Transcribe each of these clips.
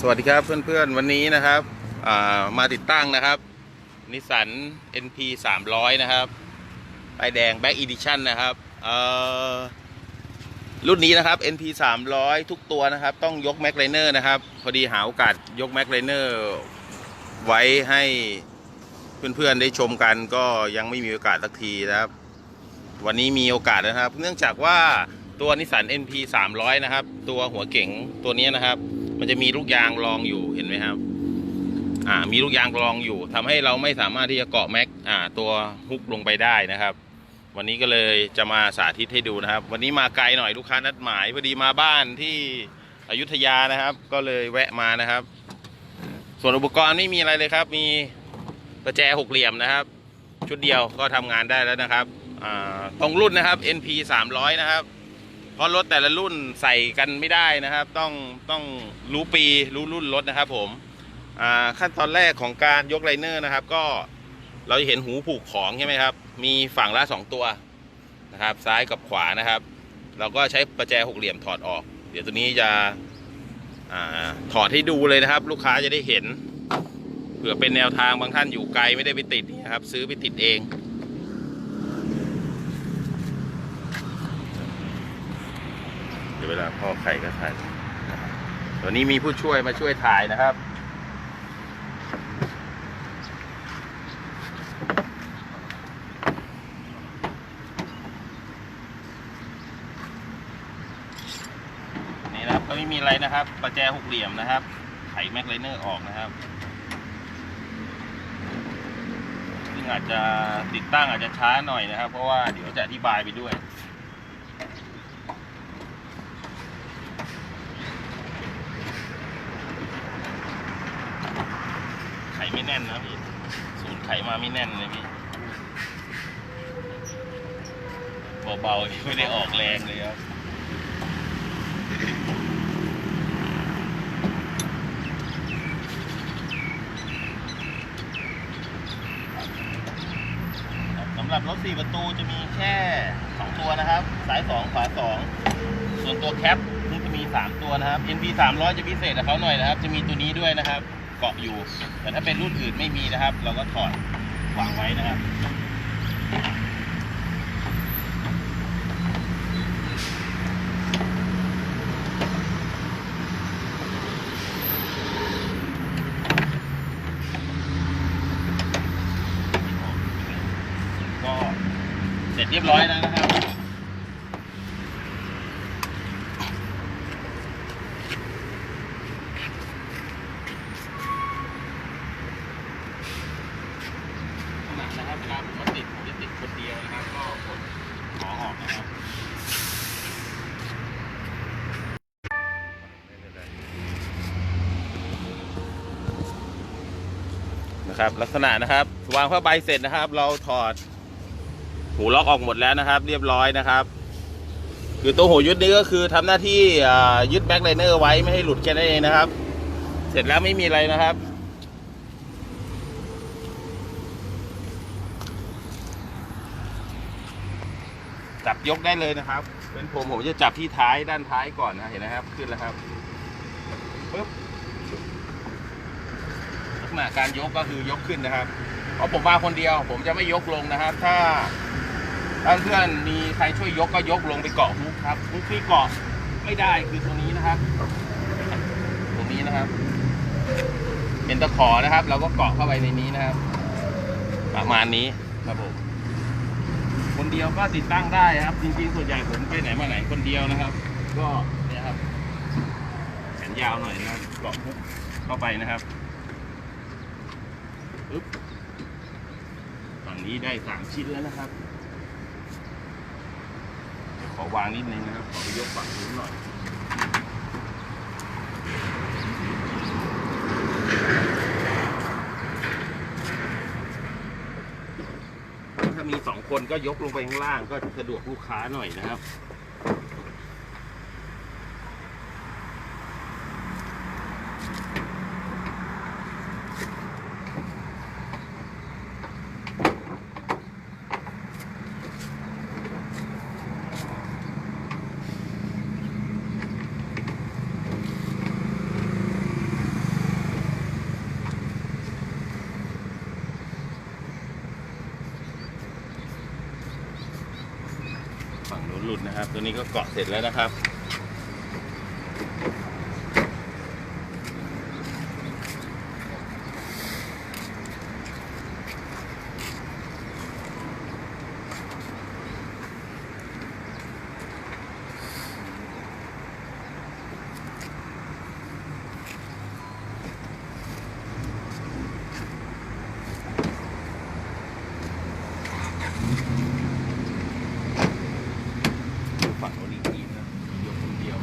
สวัสดีครับเพื่อนๆ วันนี้นะครับามาติดตั้งนะครับนิสสัน NP 300 นะครับป้ายแดง Back Edition นะครับรุ่นนี้นะครับ NP 300 ทุกตัวนะครับ ต้องยก Mac Liner นะครับ พอดีหาโอกาสยก Mac Liner ไว้ให้เพื่อนๆ ได้ชมกันก็ยังไม่มีโอกาสสักทีนะครับ วันนี้มีโอกาสนะครับ เนื่องจากว่าตัวนิสสัน NP 300 นะครับ ตัวหัวเก๋งตัวนี้นะครับ มันจะมีลูกยางรองอยู่เห็นไหมครับ อ่า มีลูกยางรองอยู่ทำให้เราไม่สามารถที่จะเกาะแม็กอ่า ตัวฮุกลงไปได้นะครับ วันนี้ก็เลยจะมาสาธิตให้ดูนะครับ วันนี้มาไกลหน่อยลูกค้านัดหมายพอดีมาบ้านที่อยุธยานะครับ ก็เลยแวะมานะครับ ส่วนอุปกรณ์ไม่มีอะไรเลยครับ มีประแจหกเหลี่ยมนะครับ ชุดเดียวก็ทำงานได้แล้วนะครับอ่าตรงรุ่นนะครับ NP 300นะครับ เพราะรถแต่ละรุ่นใส่กันไม่ได้นะครับ ต้องต้องรู้ปีรู้รุ่นรถนะครับผมขั้นตอนแรกของการยกไลเนอร์นะครับ ก็เราจะเห็นหูผูกของใช่ไหมครับ มีฝั่งละสองตัวนะครับ ซ้ายกับขวานะครับ เราก็ใช้ประแจหกเหลี่ยมถอดออก เดี๋ยวตัวนี้จะอถอดให้ดูเลยนะครับ ลูกค้าจะได้เห็นเผื่อเป็นแนวทางบางท่านอยู่ไกลไม่ได้ไปติดนะครับ ซื้อไปติดเอง เวเวลาพ่อไข่ก็ถ่ายนะครับตัวนี้มีผู้ช่วยมาช่วยถ่ายนะครับ นี่นะครับก็ไม่มีอะไรนะครับประแจหกเหลี่ยมนะครับ ไขแม็กไลเนอร์ออกนะครับซึ่งอาจจะติดตั้งอาจจะช้าหน่อยนะครับ เพราะว่าเดี๋ยวจะอธิบายไปด้วย ไข่ไม่แน่นนะพี่ศูนย์ ไขมาไม่แน่นเลยพี่เบาๆไม่ได้ออกแรงเลยครับสำหรับรถ4ประตูจะมีแค่ 2 ตัวนะครับซ้าย 2 ขวา 2 ส่วนตัวแคปนี่จะมี 3 ตัวนะครับ NP 300 จะพิเศษกับเขาหน่อยนะครับ จะมีตัวนี้ด้วยนะครับ เกาะอยู่ แต่ถ้าเป็นรุ่นอื่นไม่มีนะครับ เราก็ถอดวางไว้นะครับ ก็เสร็จเรียบร้อยแล้วนะครับ ขนาดนะครับเวลาผมมาติดผมจะติดคนเดียวนะครับ ก็กดขอออกนะครับ นะครับ ลักษณะนะครับ วางผ้าใบเสร็จนะครับ เราถอดหูล็อกออกหมดแล้วนะครับ เรียบร้อยนะครับ คือตัวหูยึดนี้ก็คือทำหน้าที่ยึดแบ็คไลเนอร์ไว้ไม่ให้หลุดแค่นั้นเองนะครับ เสร็จแล้วไม่มีอะไรนะครับจับยกได้เลยนะครับ เป็นผมผมจะจับที่ท้ายด้านท้ายก่อนนะเห็นนะครับ ขึ้นแล้วครับปึ๊บ ลักษณะการยกก็คือยกขึ้นนะครับ เพราะผมมาคนเดียว ผมจะไม่ยกลงนะครับ ถ้าถ้าเพื่อนมีใครช่วยยกก็ยกลงไปเกาะฮุกครับฮุกที่เกาะไม่ได้คือตัวนี้นะครับ ตรงนี้นะครับ เป็นตะขอนะครับ เราก็เกาะเข้าไปในนี้นะครับ ประมาณนี้ครับผมคนเดียวก็ติดตั้งได้ครับ จริงๆส่วนใหญ่ผมไปไหนมาไหนคนเดียวนะครับ ก็เนี่ยครับแขนยาวหน่อยนะครับเกาะฮุกเข้าไปนะครับ ปึ๊บฝั่งนี้ได้สามชิ้นแล้วนะครับขอวางนิดนึงนะครับ ขอไปยกฝั่งนู้นหน่อยถ้ามีสองคนก็ยกลงไปข้างล่างก็สะดวกลูกค้าหน่อยนะครับ นี้ก็เกาะเสร็จแล้วนะครับ ฝั่งโน้นอีกทีนะยกคนเดียว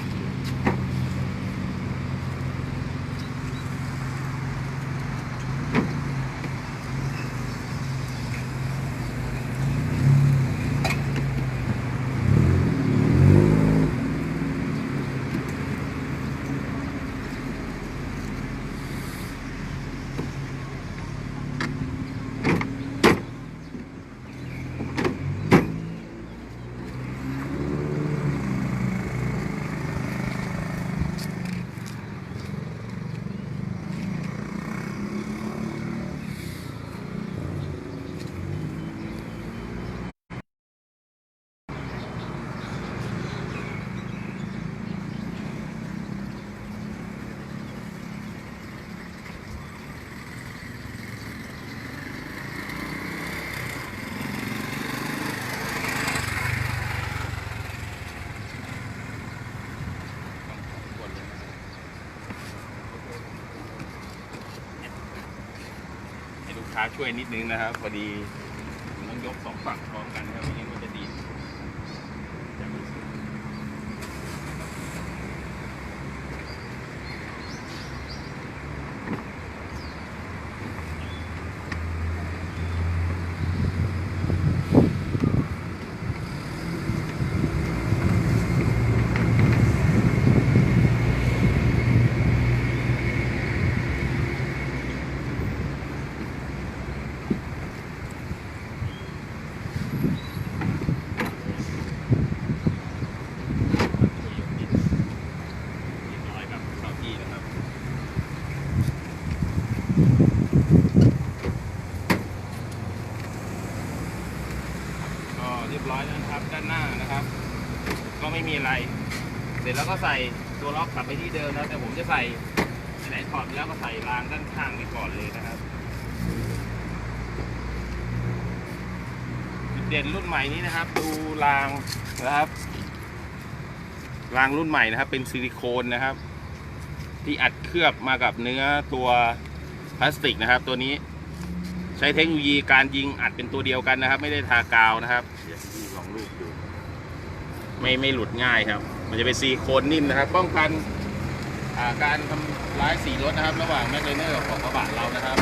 ให้ลูก ค้าช่วยนิดนึงนะครับพอดีผมต้องยกสองฝั่งพร้อมกันครับไม่งั้นมันจะดีดจะไม่สวยช่วยยกนิดเรียบร้อยครับเข้าที่นะครับ ก็เรียบร้อยแล้วนะครับ ด้านหน้านะครับ ก็ไม่มีอะไร เสร็จ แล้วก็ใส่ตัวล็อกกลับไปที่เดิมนะแต่ผมจะใส่ไหนถอดไปแล้วก็ใส่รางด้านข้างไว้ก่อนเลยนะครับจุดเด่นรุ่นใหม่นี้นะครับ ดูรางนะครับรางรุ่นใหม่นะครับ เป็นซิลิโคนนะครับ ที่อัดเคลือบมากับเนื้อตัวพลาสติกนะครับ ตัวนี้ใช้เทคโนโลยีการยิงอัดเป็นตัวเดียวกันนะครับ ไม่ได้ทากาวนะครับเดี๋ยวลองรูปดูไม่ไม่หลุดง่ายครับ มันจะเป็นซีโคนนิ่มนะครับ ป้องกันการทำร้ายสีรถนะครับ ระหว่างแมกเลเนอร์ของกระบะเรานะครับ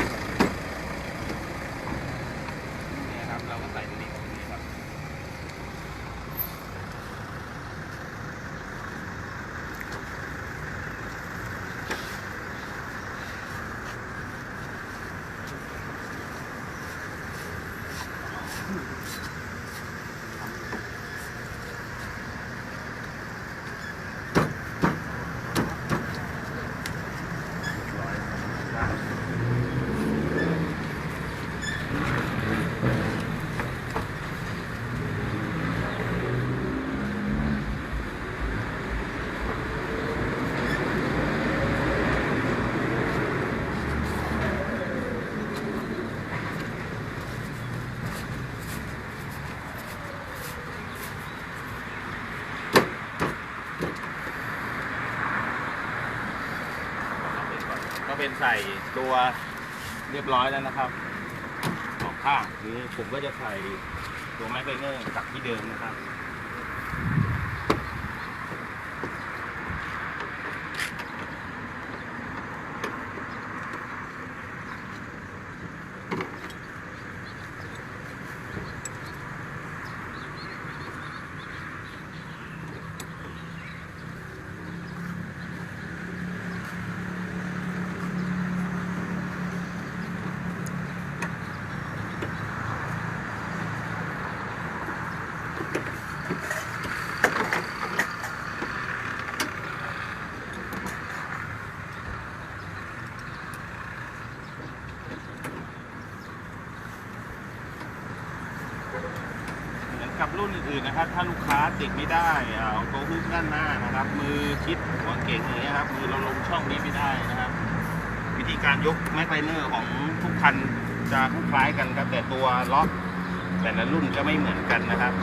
นี่ครับเราก็ใส่ตัวนี้ตรงนี้ครับ ก็เป็น ใส่ตัวเรียบร้อยแล้วนะครับสองข้างนี้ผมก็จะใส่ตัวแม็กไลเนอร์จากที่เดิมนะครับ เรุ่น อื่นนะครับ ถ้าลูกค้าติดไม่ได้เอาตัวฮึกด้านหน้านะครับ มือชิดหัวเก่งอย่างเงี้ยครับมือเราลงช่องนี้ไม่ได้นะครับ วิธีการยกแม็กไลเนอร์ของทุกคันจะคล้ายกันครับแต่ตัวล็อกแต่ละรุ่นจะไม่เหมือนกันนะครับ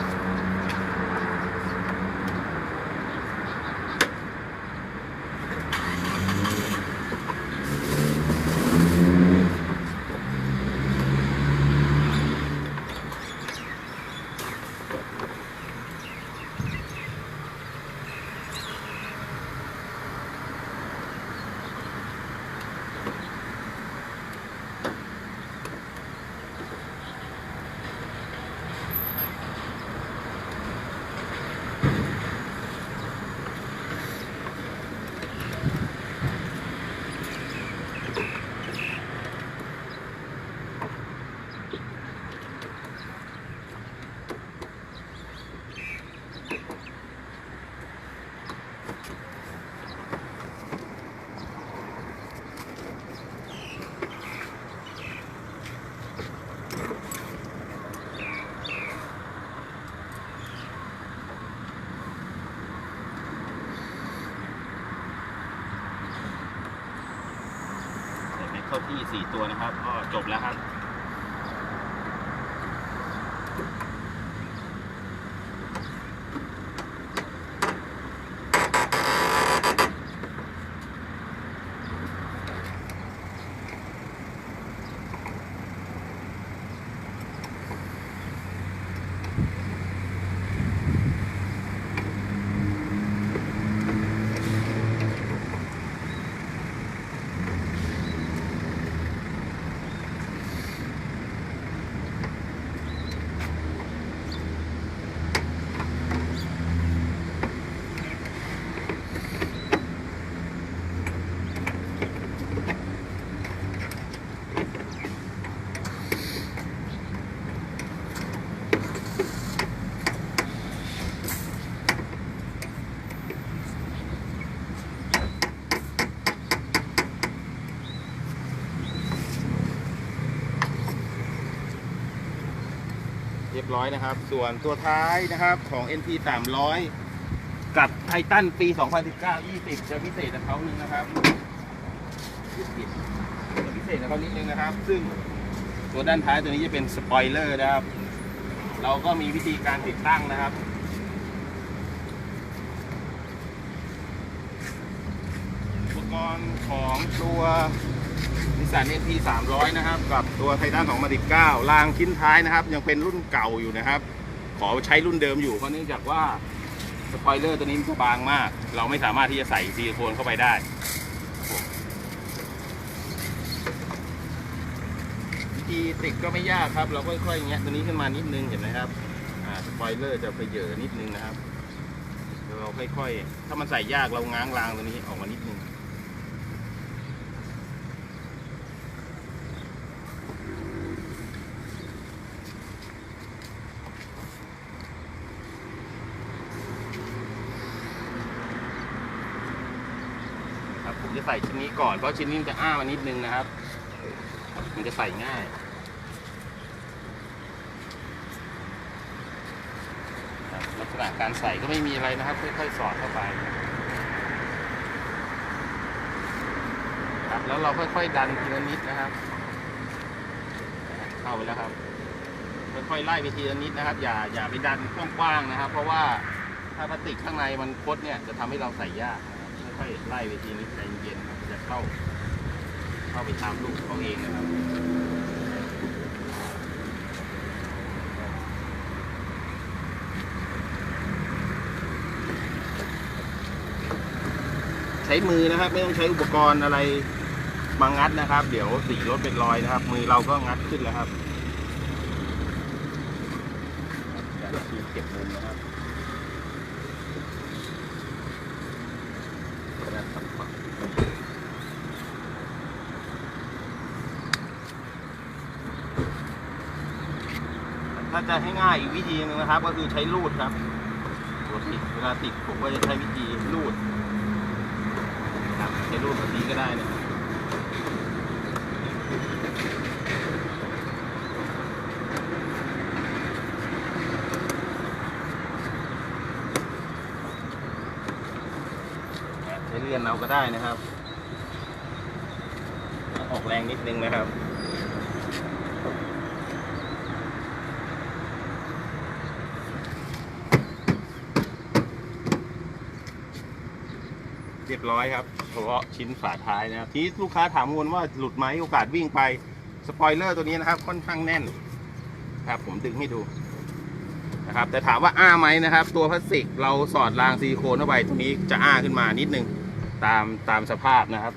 ที่ 4 ตัวนะครับ ก็จบแล้วครับ เร้อยนะครับ ส่วนตัวท้ายนะครับของ NP 300 กับไททันปี 2019 20 จะพิเศษกับเขานึงนะครับจะพิเศษกับเขานิดนึงนะครับ ซึ่งตัวด้านท้ายตัวนี้จะเป็นสปอยเลอร์นะครับ เราก็มีวิธีการติดตั้งนะครับอุปกรณ์ของตัว นิสสัน NP 300นะครับ กับตัวไททัน2019รางชิ้นท้ายนะครับ ยังเป็นรุ่นเก่าอยู่นะครับ ขอใช้รุ่นเดิมอยู่เพราะเนื่องจากว่าสปอยเลอร์ตัวนี้มันบางมาก เราไม่สามารถที่จะใส่ซิลิโคนเข้าไปได้วิธีติดก็ไม่ยากครับ เราค่อยๆแงะตัวนี้ขึ้นมานิดนึงเห็นไหมครับอ่าสปอยเลอร์จะไปเหยอะนิดนึงนะครับเดี๋ยวเราค่อยๆ ถ้ามันใส่ยากเราง้างรางตัวนี้ออกมานิดนึง ครับผมจะใส่ชิ้นนี้ ก่อนเพราะชิ้นนี้มันจะอ้ามานิดนึงนะครับ มันจะใส่ง่ายลักษณะการใส่ก็ไม่มีอะไรนะครับ ค่อยๆสอดเข้าไปครับแล้วเราค่อยๆดันทีละนิดนะครับ เข้าไปแล้วครับค่อยๆไล่ไปทีละนิดนะครับ อย่าอย่าไปดันกว้างๆนะครับ เพราะว่าถ้าพลาสติกข้างในมันคดเนี่ยจะทำให้เราใส่ยากค่อยๆไล่ไปทีนิดใจเย็นๆครับ เข้า เข้าไปตามลูกเขาเองนะครับใช้มือนะครับ ไม่ต้องใช้อุปกรณ์อะไรมางัดนะครับ เดี๋ยวสีรถเป็นรอยนะครับ มือเราก็งัดขึ้นแล้วครับการเก็บมุมนะครับ ถ้าจะให้ง่ายอีกวิธีหนึ่งนะครับ ก็คือใช้ลูดครับตัวติดเวลาติดผมก็จะใช้วิธีลูดครับใช้ลูดแบบนี้ก็ได้นะใช้เลื่อนเอาก็ได้นะครับ ออกแรงนิดนึงนะครับ รียบร้อยครับเฉพาะชิ้นฝาท้ายนะครับที่ลูกค้าถามวนว่าหลุดไหมโอกาสวิ่งไปสปอยเลอร์ตัวนี้นะครับ ค่อนข้างแน่นครับ ผมดึงให้ดูนะครับ แต่ถามว่าอ้าไหมนะครับ ตัวพลาสติกเราสอดรางซิลิโคนเข้าไปตัวนี้จะอ้าขึ้นมานิดนึงตามตามสภาพนะครับ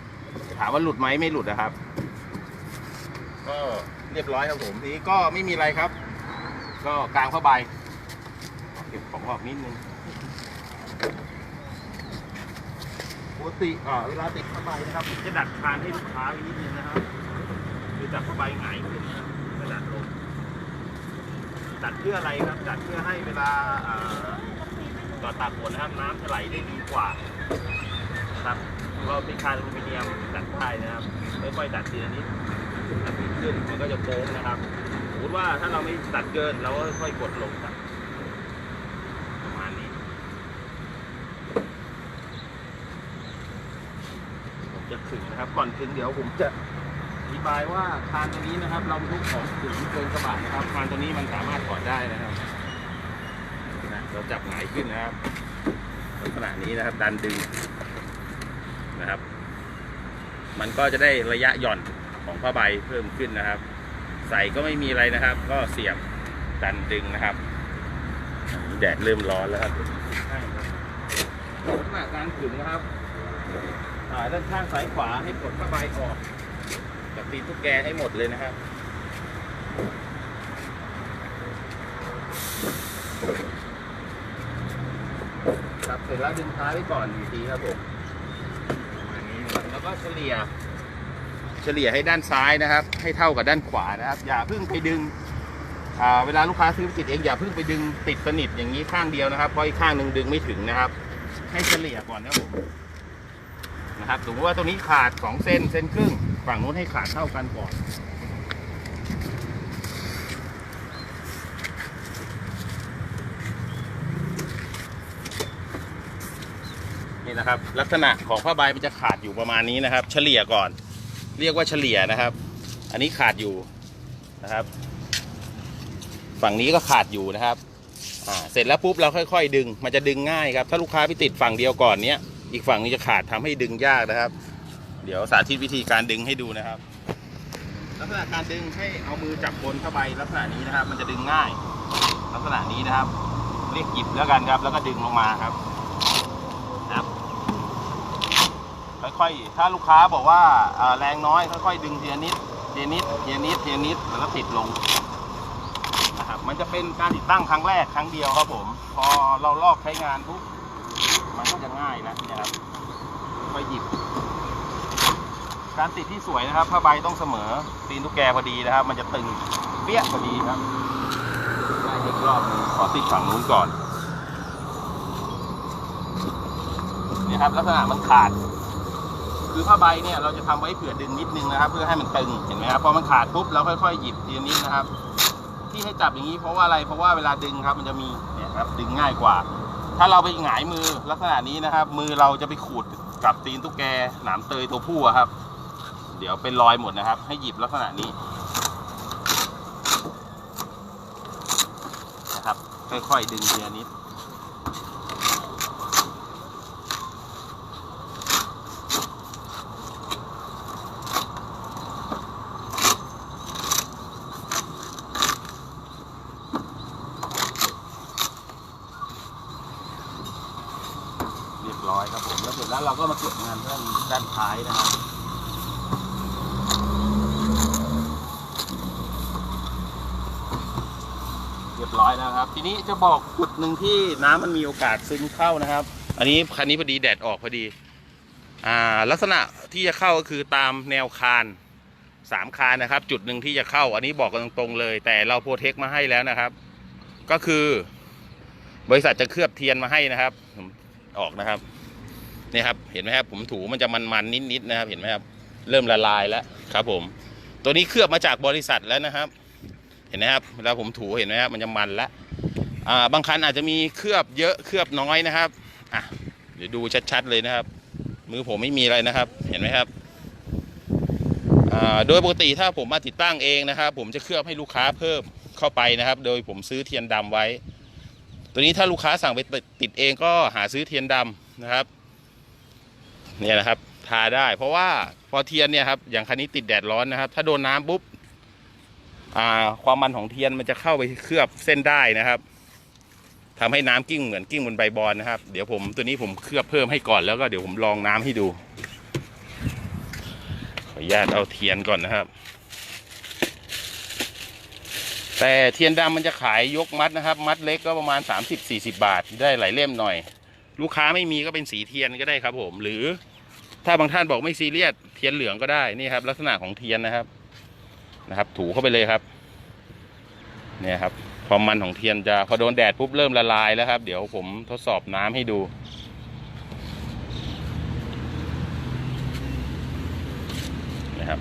ถามว่าหลุดไหมไม่หลุดนะครับ ก็เรียบร้อยครับผมทีนี้ก็ไม่มีอะไรครับ ก็กลางผ้าใบเก็บของออกนิดนึง กติอ่าเวลาติดผ้าใบนะครับจะดัดคานให้ลูกค้าไว้นิดนึงนะครับคือจับผ้าใบหงายขึ้นนะครับก็ดัดลงดัดเพื่ออะไรครับดัดเพื่อให้เวลาต่อตากฝนนะครับน้ำจะไหลได้ดีกว่าครับเราเป็นคานอลูมิเนียมดัดได้นะครับค่อยๆดัดทีละนิดดัดขึ้นมันก็จะโค้งนะครับสมมติว่าถ้าเราไม่ตัดเกินเราก็ค่อยกดลงครับประมาณนี้ ผมจะขึง นะครับ ก่อนขึงเดี๋ยวผมจะอธิบายว่าคานตัวนี้นะครับ เราบรรทุกของขึงเกินกระบะนะครับคานตัวนี้มันสามารถถอดได้นะครับนะเราจับหงายขึ้นนะครับลักษณะนี้นะครับดันดึงนะครับ มันก็จะได้ระยะหย่อนของผ้าใบเพิ่มขึ้นนะครับ ใส่ก็ไม่มีอะไรนะครับ ก็เสียบดันดึงนะครับแดดเริ่มร้อนแล้วครับให้ครับลักษณะการขึงนะครับ อ่าด้านข้างซ้ายขวาให้กดผ้าใบออกกับตีนตุ๊กแกให้หมดเลยนะครับครับเสร็จแล้วดึงท้ายไว้ก่อนอีกทีครับผมแล้วก็เฉลี่ย เฉลี่ยให้ด้านซ้ายนะครับ ให้เท่ากับด้านขวานะครับ อย่าเพิ่งไปดึงเวลาลูกค้าซื้อปติดเองอย่าเพิ่งไปดึงติดสนิทอย่างนี้ข้างเดียวนะครับเพราะอีกข้างหนึ่งดึงไม่ถึงนะครับ ให้เฉลี่ยก่อนนะครับผม นะครับสมมติว่าตรงนี้ขาดสองเส้นเส้นครึ่ง ฝั่งนู้นให้ขาดเท่ากันก่อนนี่นะครับ ลักษณะของผ้าใบมันจะขาดอยู่ประมาณนี้นะครับ เฉลี่ยก่อน เรียกว่าเฉลี่ยนะครับ อันนี้ขาดอยู่นะครับ ฝั่งนี้ก็ขาดอยู่นะครับอ่าเสร็จแล้วปุ๊บเราค่อย ๆ ดึง มันจะดึงง่ายครับ ถ้าลูกค้าไปติดฝั่งเดียวก่อนเนี้ย อีกฝั่งนี้จะขาดทำให้ดึงยากนะครับ เดี๋ยวสาธิตวิธีการดึงให้ดูนะครับ ลักษณะการดึงให้เอามือจับบนผ้าใบลักษณะนี้นะครับ มันจะดึงง่าย ลักษณะนี้นะครับ เรียกหยิบแล้วกันครับ แล้วก็ดึงลงมาครับนะครับค่อยๆถ้าลูกค้าบอกว่าแรงน้อยค่อยๆดึงเทีละนิดเทีละนิดเทีละนิดเทีละนิดแล้วก็ติดลงนะครับมันจะเป็นการติดตั้งครั้งแรกครั้งเดียวครับผม พอเราลอกใช้งานปุ๊บ มันก็จะง่ายแล้วนะครับค่อยหยิบ การติดที่สวยนะครับผ้าใบต้องเสมอตีนตุ๊กแกพอดีนะครับ มันจะตึงเปี้ยพอดีครับได้อีกรอบนึงขอติดฝั่งนู้นก่อนนี่ครับลักษณะมันขาด คือผ้าใบเนี่ยเราจะทำไว้เผื่อดึงนิดนึงนะครับ เพื่อให้มันตึงเห็นไหมครับพอมันขาดปุ๊บเราค่อยๆหยิบทีนิดนะครับ ที่ให้จับอย่างนี้เพราะว่าอะไรเพราะว่าเวลาดึงครับ มันจะมีเนี่ยครับดึงง่ายกว่า ถ้าเราไปหงายมือลักษณะนี้นะครับ มือเราจะไปขูดกับตีนตุ๊กแกหนามเตยตัวผู้ครับ เดี๋ยวเป็นรอยหมดนะครับ ให้หยิบลักษณะนี้นะครับค่อยๆดึงเทียนิด เรียบร้อยครับผมแล้ว เราก็มาเก็บงานด้านด้านท้ายนะครับเรียบร้อยแล้วครับ ทีนี้จะบอกจุดหนึ่งที่น้ำมันมีโอกาสซึมเข้านะครับ อันนี้คันนี้พอดีแดดออกพอดีอ่าลักษณะที่จะเข้าก็คือตามแนวคานสามคานนะครับ จุดหนึ่งที่จะเข้า อันนี้บอกกันตรงๆเลย แต่เราโปรเทคมาให้แล้วนะครับ ก็คือบริษัทจะเคลือบเทียนมาให้นะครับ ออกนะครับ นี่ครับเห็นไหมครับผมถูมันจะมันๆนิดๆนะครับ เห็นไหมครับ เริ่มละลายแล้วครับ ผม ตัวนี้เคลือบมาจากบริษัทแล้วนะครับ เห็นไหมครับเวลาผมถูเห็นไหมครับมันจะมันแล้วอ่าบางคันอาจจะมีเคลือบเยอะเคลือบน้อยนะครับอะเดี๋ยวดูชัดๆเลยนะครับ มือผมไม่มีอะไรนะครับ เห็นไหมครับอ่าโดยปกติถ้าผมมาติดตั้งเองนะครับ ผมจะเคลือบให้ลูกค้าเพิ่มเข้าไปนะครับ โดยผมซื้อเทียนดำไว้ ตัวนี้ถ้าลูกค้าสั่งไปติดเองก็หาซื้อเทียนดำนะครับ เนี่ยนะครับ ทาได้ เพราะว่าพอเทียนเนี่ยครับอย่างคันนี้ติดแดดร้อนนะครับ ถ้าโดนน้ำปุ๊บอ่า ความมันของเทียนมันจะเข้าไปเคลือบเส้นได้นะครับทำให้น้ำกิ้งเหมือนกิ้งบนใบบอลนะครับ เดี๋ยวผมตัวนี้ผมเคลือบเพิ่มให้ก่อนแล้วก็เดี๋ยวผมลองน้ำให้ดู ขออนุญาตเอาเทียนก่อนนะครับ แต่เทียนดำมันจะขายยกมัดนะครับ มัดเล็กก็ประมาณ 30-40 บาทได้หลายเล่มหน่อย ลูกค้าไม่มีก็เป็นสีเทียนก็ได้ครับผม หรือถ้าบางท่านบอกไม่ซีเรียสเทียนเหลืองก็ได้นี่ครับ ลักษณะของเทียนนะครับนะครับ ถูเข้าไปเลยครับ เนี่ยครับความมันของเทียนจะพอโดนแดดปุ๊บเริ่มละลายแล้วครับ เดี๋ยวผมทดสอบน้ำให้ดูนะครับ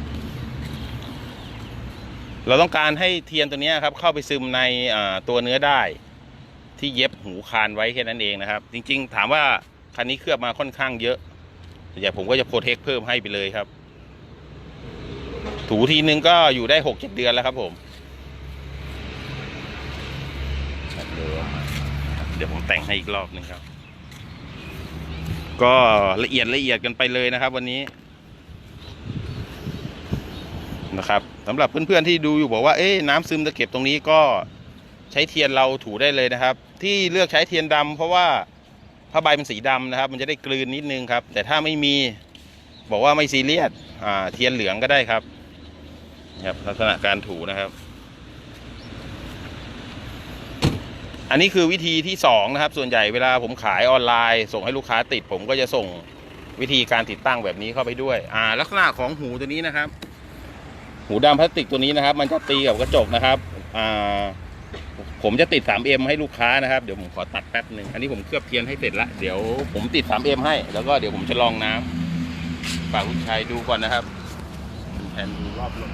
เราต้องการให้เทียนตัวนี้ครับ เข้าไปซึมในตัวเนื้อได้ ที่เย็บหูคานไว้แค่นั้นเองนะครับ จริงๆ ถามว่าคันนี้เคลือบมาค่อนข้างเยอะแต่ผมก็จะโปรเทคเพิ่มให้ไปเลยครับ ถูทีนึงก็อยู่ได้หกเจ็ดเดือนแล้วครับผมเดี๋ยวผมแต่งให้อีกรอบหนึงครับ ก็ละเอียดละเอียดกันไปเลยนะครับ วันนี้นะครับสำหรับเพื่อนๆที่ดูอยู่บอกว่าเอ๊ะน้ำซึมตะเก็บตรงนี้ก็ ใช้เทียนเราถูได้เลยนะครับ ที่เลือกใช้เทียนดำเพราะว่าผ้าใบเป็นสีดำนะครับ มันจะได้กลืนนิดนึงครับ แต่ถ้าไม่มีบอกว่าไม่ซีเรียสเทียนเหลืองก็ได้ครับครับลักษณะการถูนะครับ อันนี้คือวิธีที่สองนะครับ ส่วนใหญ่เวลาผมขายออนไลน์ ส่งให้ลูกค้าติด ผมก็จะส่งวิธีการติดตั้งแบบนี้เข้าไปด้วย อ่า ลักษณะของหูตัวนี้นะครับ หูดำพลาสติกตัวนี้นะครับ มันจะตีกับกระจกนะครับ อ่า ผมจะติด 3M ให้ลูกค้านะครับ เดี๋ยวผมขอตัดแป๊บหนึ่งอันนี้ผมเคลือบเทียนให้เสร็จละเดี๋ยวผมติด 3M ให้ แล้วก็เดี๋ยวผมจะลองน้ำฝากลูกชายดูก่อนนะครับแทนดูรอบรถ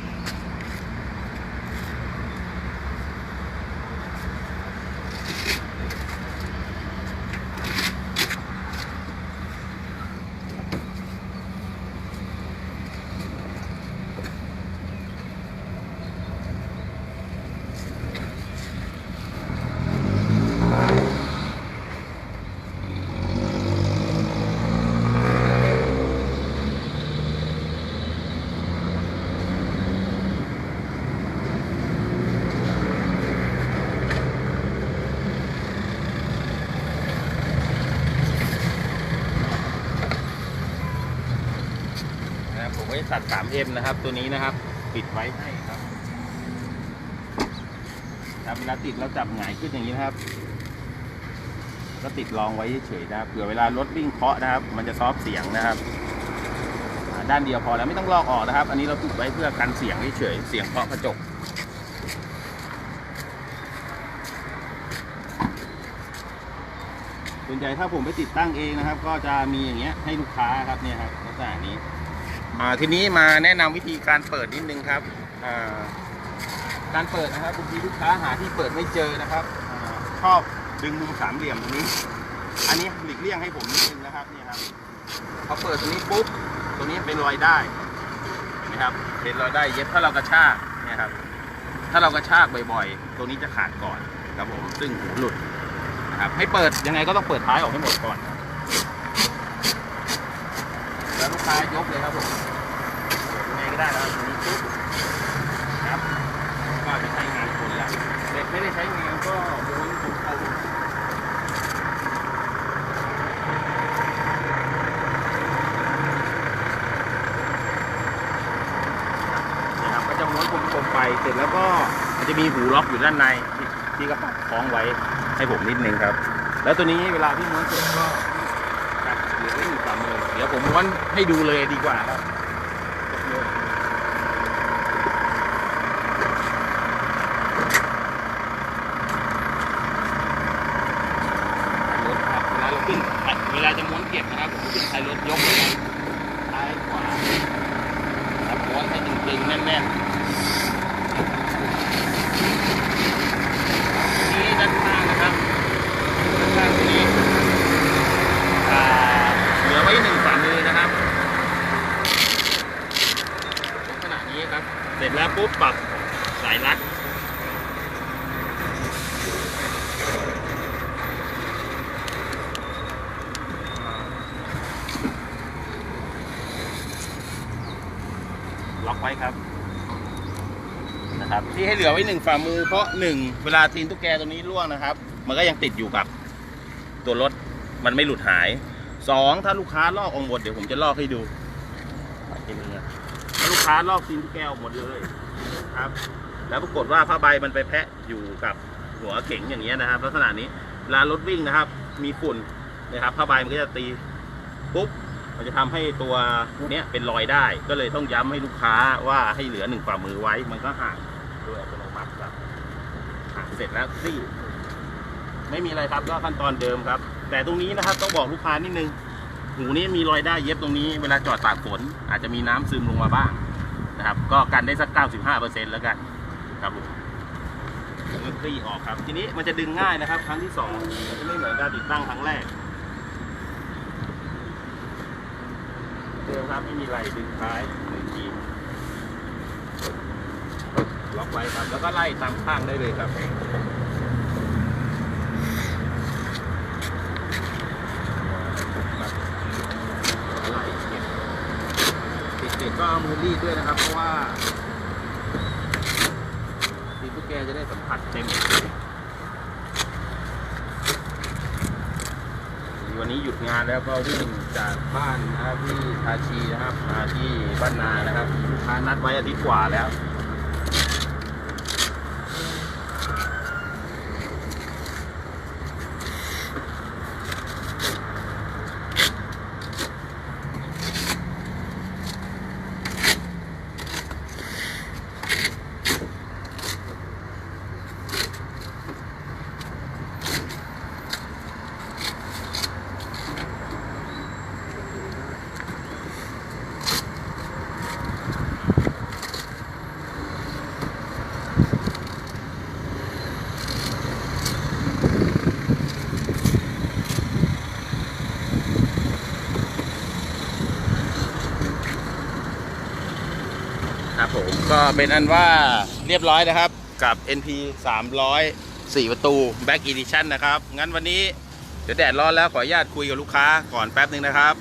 นะครัตัด 3M นะครับ ตัวนี้นะครับ ปิดไว้ให้ครับครับเวลาติดเราจับหงายขึ้นอย่างนี้นะครับ ก็ติดรองไว้เฉยๆนะครับเผื่อเวลารถวิ่งเคาะนะครับ มันจะซอฟเสียงนะครับด้านเดียวพอแล้วไม่ต้องลอกออกนะครับ อันนี้เราติดไว้เพื่อกันเสียงเฉยเสียงเคาะกระจกส่วนใหญ่ถ้าผมไปติดตั้งเองนะครับ ก็จะมีอย่างเงี้ยให้ลูกค้าครับเนี่ยครับลักษณะนี้ ทีนี้มาแนะนำวิธีการเปิดนิดนึงครับการเปิดนะครับบางทีลูกค้าหาที่เปิดไม่เจอนะครับชอบดึงมุมสามเหลี่ยมตรงนี้ อันนี้หลีกเลี่ยงให้ผมนิดนึงนะครับนี่ครับพอเปิดตรงนี้ปุ๊บตรงนี้เป็นรอยได้นไหมครับเป็นรอยได้เย็บถ้าเรากระชากเนี่ยครับถ้าเรากระชากบ่อยๆตรงนี้จะขาดก่อนครับผมซึ่งหูหลุดนะครับให้เปิดยังไงก็ต้องเปิดท้ายออกให้หมดก่อน แล้วลูกค้ายกเลยครับผม ได้นะครับตรงนี้ปุ๊บครับก็จะใช้งานคนแล้วเด็กไม่ได้ใช้งานก็ม้วนผมเข้านี่ครับก็จะม้วนกลมๆไปเสร็จแล้วก็มันจะมีหูล็อกอยู่ด้านในที่ที่ก็ปักคล้องไว้ให้ผมนิดนึงครับ แล้วตัวนี้เวลาที่ม้วนเสร็จก็ตัดเหลือไว้อยู่ฝ่ามือเดี๋ยวผมม้วนให้ดูเลยดีกว่าครับ รถครับเวลาเราขึ้นเวลาจะม้วน เก็บนะครับผมเป็นท้ายรถยกเลยครับซ้ายขวาครับม้วนให้ตึงๆแน่นๆนี่ด้านข้างนะครับด้านข้างตรงนี้อ่าเหลือไว้หนึ่งฝ่ามือนะครับ ไว้ครับนะครับ ที่ให้เหลือไว้หนึ่งฝ่ามือเพราะหนึ่งเวลาตีนตุ๊กแกตัวนี้ร่วงนะครับ มันก็ยังติดอยู่กับตัวรถมันไม่หลุดหายสองถ้าลูกค้าลอกออกหมดเดี๋ยวผมจะลอกให้ดูทีนึงนะถ้าลูกค้าลอกตีนตุ๊กแกออกหมดเลยครับ แล้วปรากฏว่าผ้าใบมันไปแพะอยู่กับหัวเข็งอย่างเงี้ยนะครับ ลักษณะนี้เวลารถวิ่งนะครับ มีฝุ่นนะครับผ้าใบมันก็จะตีปุ๊บ มันจะทำให้ตัวเนี้ยเป็นรอยได้ ก็เลยต้องย้ำให้ลูกค้าว่าให้เหลือหนึ่งฝ่ามือไว้ มันก็ห่างโดยอัตโนมัติครับห่างเสร็จแล้วซี่ ไม่มีอะไรครับก็ขั้นตอนเดิมครับ แต่ตรงนี้นะครับต้องบอกลูกค้านิดนึงหูนี้มีรอยได้เย็บตรงนี้เวลาจอดตากฝนอาจจะมีน้ำซึมลงมาบ้างนะครับ ก็กันได้สัก 95%แล้วกันครับผมแล้วคลี่ออกครับ ทีนี้มันจะดึงง่ายนะครับ ครั้งที่สองมันจะไม่เหมือนการติดตั้งครั้งแรก เดิมครับไม่มีไรดึงท้ายหนึ่งทีล็อกไว้ครับ แล้วก็ไล่ตามข้างได้เลยครับเก็บเด็กๆก็เอามือรีดด้วยนะครับ เพราะว่าทีตุ๊กแกจะได้สัมผัสเต็ม วันนี้หยุดงานแล้วก็วิ่งจากบ้านนะครับที่ทาชีนะครับมาที่บ้านนานะครับลูกค้านัดไว้อาทิตย์กว่าแล้ว ก็เป็นอันว่าเรียบร้อยนะครับกับ NP 300 4 ประตู Back Edition นะครับ งั้นวันนี้ เดี๋ยวแดดร้อนแล้วขออนุญาตคุยกับลูกค้าก่อนแป๊บหนึ่งนะครับ